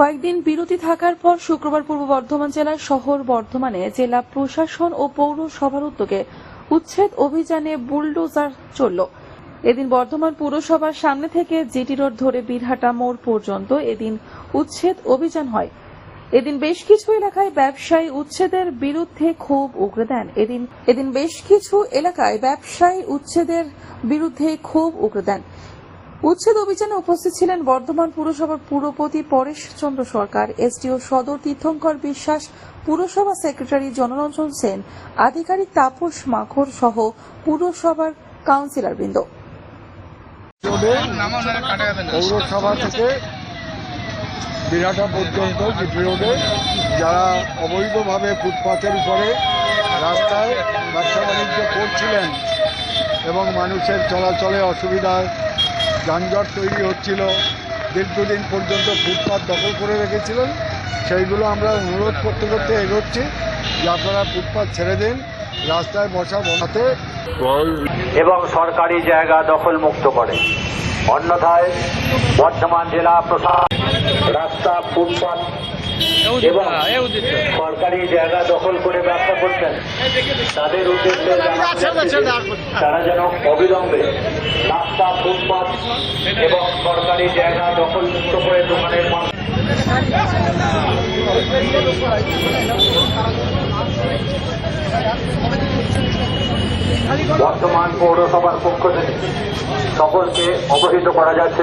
কয়েকদিন বিরতি থাকার পর শুক্রবার পূর্ব বর্ধমান জেলার শহর বর্ধমানে জেলা প্রশাসন ও পৌরসভার উদ্যোগে উচ্ছেদ অভিযানে বুলডোজার চলল। এদিন বর্ধমান পুরসভার সামনে থেকে জিটি রোড ধরে বীরহাটা মোড় পর্যন্ত এদিন উচ্ছেদ অভিযান হয়। এদিন বেশ কিছু এলাকায় ব্যবসায়ী উচ্ছেদের বিরুদ্ধে ক্ষোভ উগরে দেন। এদিন এদিন বেশ কিছু এলাকায় ব্যবসায়ী উচ্ছেদের বিরুদ্ধে ক্ষোভ উগরে দেন। উচ্ছেদ অভিযানে উপস্থিত ছিলেন বর্ধমান পুরসভার পুরপতি পরেশ চন্দ্র সরকার, এসডিও সদর তীর্থঙ্কর বিশ্বাস, পুরসভা সেক্রেটারি জনরঞ্জন সেন, আধিকারিক তাপস মাখর সহ পুরসভার কাউন্সিলরবৃন্দ। পৌরসভা থেকে বিরাটা পর্যন্ত জিপি রোডে যারা অবৈধভাবে ফুটপাথের উপরে রাস্তায় ব্যবসা বাণিজ্য করছিলেন এবং মানুষের চলাচলে অসুবিধায় যানজট তৈরি হচ্ছিল, দীর্ঘদিন পর্যন্ত ফুটপাত দখল করে রেখেছিলেন। সেইগুলো আমরা অনুরোধ করতে করতে এগোচ্ছি, যে আপনারা ফুটপাথ ছেড়ে দিন, রাস্তায় বসা বনাতে এবং সরকারি জায়গা দখল মুক্ত করে। অন্যথায় বর্ধমান জেলা প্রশাসন রাস্তা, ফুটপাত এবং সরকারি জায়গা দখল করে ব্যবসা করছেন। তাদের উদ্দেশ্যে তারা যেন অবিলম্বে রাস্তা ফুটপাত এবং সরকারি জায়গা দখল মুক্ত করে দোকানের বর্তমান পৌরসভার পক্ষ থেকে সকলকে অবহিত করা যাচ্ছে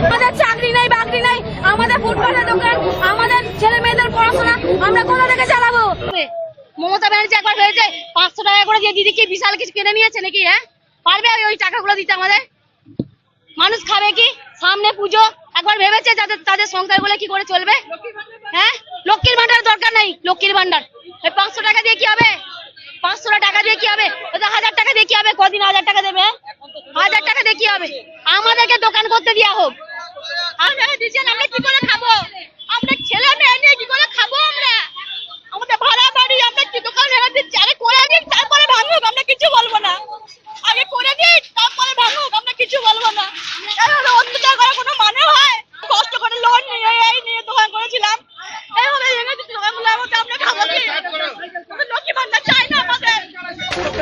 আমাদের চাকরি নেই বাকরি নেই আমাদের ফুটপাতের দোকান আমাদের ছেলে মেয়েদের পড়াশোনা আমরা কোথা থেকে চালাবো? মমতা ব্যানার্জি একবার হয়েছে পাঁচশো টাকা করে দিয়ে দিদি কি বিশাল কিছু কিনে নিয়েছে নাকি হ্যাঁ? পারবে ওই- টাকাগুলো দিতে আমাদের? মানুষ খাবে কি? সামনে পুজো, একবার ভেবেছে যাদের তাদের সংসার বলে কি করে চলবে? হ্যাঁ? লক্ষ্মীর ভান্ডার দরকার নেই, লক্ষ্মীর ভান্ডার ওই পাঁচশো টাকা দিয়ে কি হবে? পাঁচশো টাকা দিয়ে কি হবে? ওই হাজার টাকা দিয়ে কি হবে? কদিন হাজার টাকা দেবে হ্যাঁ? হাজার টাকা দিয়ে কি হবে? আমাদেরকে দোকান করতে দেওয়া হোক। আমরা কি করে খাব আমরা ছেলে মেয়ে নিয়ে কি করে খাব আমরা আমাদের ভাড়া বাড়ি আমরা কি দোকান ভেঙে দিচ্ছি আরে করে দিন তারপরে ভাঙুক আমরা কিছু বলব না আগে করে দিন তারপরে ভাঙুক আমরা কিছু বলব না এভাবে অত্যাচার করার কোনো মানে হয় কষ্ট করে লোন নিয়ে এই নিয়ে দোকান করেছিলাম এইভাবে ভেঙে দিচ্ছি দোকানগুলোর মধ্যে আমরা খাব কি আমরা লক্ষ্মী ভান্ডার চাই না আমাদের